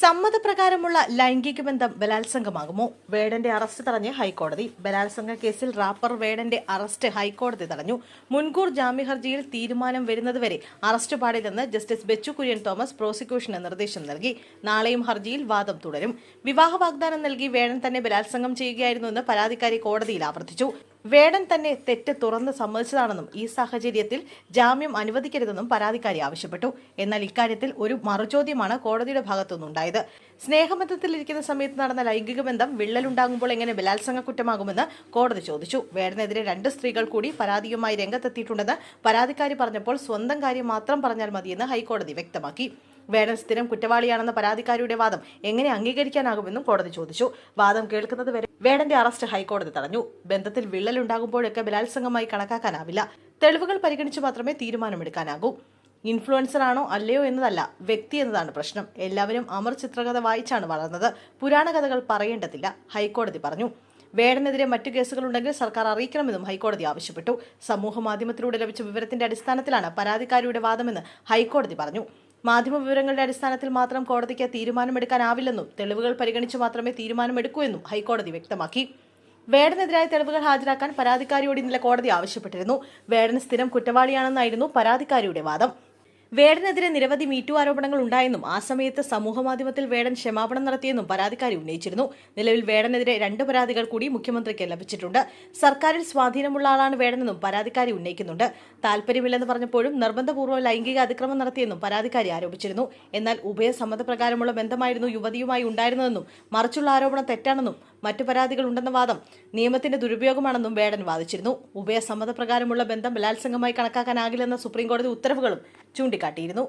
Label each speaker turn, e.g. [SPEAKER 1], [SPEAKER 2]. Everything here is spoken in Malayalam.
[SPEAKER 1] സമ്മതപ്രകാരമുള്ള ലൈംഗിക ബന്ധം ബലാത്സംഗമാകുമോ? വേടന്റെ അറസ്റ്റ് തടഞ്ഞ് ഹൈക്കോടതി. ബലാത്സംഗ കേസിൽ റാപ്പർ വേടന്റെ അറസ്റ്റ് ഹൈക്കോടതി തടഞ്ഞു. മുൻകൂർ ജാമ്യ ഹർജിയിൽ തീരുമാനം വരുന്നതുവരെ അറസ്റ്റ് പാടില്ലെന്ന് ജസ്റ്റിസ് ബെച്ചു കുര്യൻ തോമസ് പ്രോസിക്യൂഷന് നിർദ്ദേശം നൽകി. നാളെയും ഹർജിയിൽ വാദം തുടരും. വിവാഹ വാഗ്ദാനം നൽകി വേടൻ തന്നെ ബലാത്സംഗം ചെയ്യുകയായിരുന്നുവെന്ന് പരാതിക്കാരി കോടതിയിൽ ആവർത്തിച്ചു. വേടൻ തന്നെ തെറ്റ് തുറന്ന് സമ്മതിച്ചതാണെന്നും ഈ സാഹചര്യത്തിൽ ജാമ്യം അനുവദിക്കരുതെന്നും പരാതിക്കാരി ആവശ്യപ്പെട്ടു. എന്നാൽ ഇക്കാര്യത്തിൽ ഒരു മറുചോദ്യമാണ് കോടതിയുടെ ഭാഗത്തുനിന്നുണ്ടായത്. സ്നേഹബന്ധത്തിലിരിക്കുന്ന സമയത്ത് നടന്ന ലൈംഗിക ബന്ധം വിള്ളലുണ്ടാകുമ്പോൾ എങ്ങനെ ബലാത്സംഗ കുറ്റമാകുമെന്ന് കോടതി ചോദിച്ചു. വേടനെതിരെ രണ്ട് സ്ത്രീകൾ കൂടി പരാതിയുമായി രംഗത്തെത്തിയിട്ടുണ്ടെന്ന് പരാതിക്കാരി പറഞ്ഞപ്പോൾ സ്വന്തം കാര്യം മാത്രം പറഞ്ഞാൽ മതിയെന്ന് ഹൈക്കോടതി വ്യക്തമാക്കി. വേടൻ സ്ഥിരം കുറ്റവാളിയാണെന്ന പരാതിക്കാരിയുടെ വാദം എങ്ങനെ അംഗീകരിക്കാനാകുമെന്നും കോടതി ചോദിച്ചു. വാദം കേൾക്കുന്നത് വരെ വേടന്റെ അറസ്റ്റ് ഹൈക്കോടതി തടഞ്ഞു. ബന്ധത്തിൽ വിള്ളലുണ്ടാകുമ്പോഴൊക്കെ ബലാത്സംഗമായി കണക്കാക്കാനാവില്ല. തെളിവുകൾ പരിഗണിച്ച് മാത്രമേ തീരുമാനമെടുക്കാനാകൂ. ഇൻഫ്ലുവൻസർ ആണോ അല്ലയോ എന്നതല്ല വ്യക്തി എന്നതാണ് പ്രശ്നം. എല്ലാവരും അമർ ചിത്രകഥ വായിച്ചാണ് വളർന്നത്. പുരാണ കഥകൾ പറയേണ്ടതില്ല ഹൈക്കോടതി പറഞ്ഞു. വേടനെതിരെ മറ്റു കേസുകളുണ്ടെങ്കിൽ സർക്കാർ അറിയിക്കണമെന്നും ഹൈക്കോടതി ആവശ്യപ്പെട്ടു. സമൂഹ മാധ്യമത്തിലൂടെ ലഭിച്ച വിവരത്തിന്റെ അടിസ്ഥാനത്തിലാണ് പരാതിക്കാരിയുടെ വാദമെന്ന് ഹൈക്കോടതി പറഞ്ഞു. മാധ്യമ വിവരങ്ങളുടെ അടിസ്ഥാനത്തിൽ മാത്രം കോടതിക്ക് തീരുമാനമെടുക്കാനാവില്ലെന്നും തെളിവുകൾ പരിഗണിച്ച് മാത്രമേ തീരുമാനമെടുക്കൂ എന്നും ഹൈക്കോടതി വ്യക്തമാക്കി. വേടനെതിരായ തെളിവുകൾ ഹാജരാക്കാൻ പരാതിക്കാരിയോട് ഇന്നലെ കോടതി ആവശ്യപ്പെട്ടിരുന്നു. വേടൻ സ്ഥിരം കുറ്റവാളിയാണെന്നായിരുന്നു പരാതിക്കാരിയുടെ വാദം. വേടനെതിരെ നിരവധി മീറ്റു ആരോപണങ്ങൾ ഉണ്ടായെന്നും ആ സമയത്ത് സമൂഹമാധ്യമത്തിൽ വേടൻ ക്ഷമാപണം നടത്തിയെന്നും പരാതിക്കാരി ഉന്നയിച്ചിരുന്നു. നിലവിൽ വേടനെതിരെ രണ്ട് പരാതികൾ കൂടി മുഖ്യമന്ത്രിക്ക് ലഭിച്ചിട്ടുണ്ട്. സർക്കാരിൽ സ്വാധീനമുള്ള ആളാണ് വേടനെന്നും പരാതിക്കാരി ഉന്നയിക്കുന്നുണ്ട്. താല്പര്യമില്ലെന്ന് പറഞ്ഞപ്പോഴും നിർബന്ധപൂർവം ലൈംഗിക അതിക്രമം നടത്തിയെന്നും പരാതിക്കാരി ആരോപിച്ചിരുന്നു. എന്നാൽ ഉഭയസമ്മതപ്രകാരമുള്ള ബന്ധമായിരുന്നു യുവതിയുമായി ഉണ്ടായിരുന്നതെന്നും മറിച്ചുള്ള ആരോപണം തെറ്റാണെന്നും മറ്റു പരാതികൾ ഉണ്ടെന്ന വാദം നിയമത്തിന്റെ ദുരുപയോഗമാണെന്നും വേടൻ വാദിച്ചിരുന്നു. ഉഭയസമ്മതപ്രകാരമുള്ള ബന്ധം ബലാത്സംഗമായി കണക്കാക്കാനാകില്ലെന്ന സുപ്രീംകോടതി ഉത്തരവുകളും ചൂണ്ടിക്കാട്ടിയിരുന്നു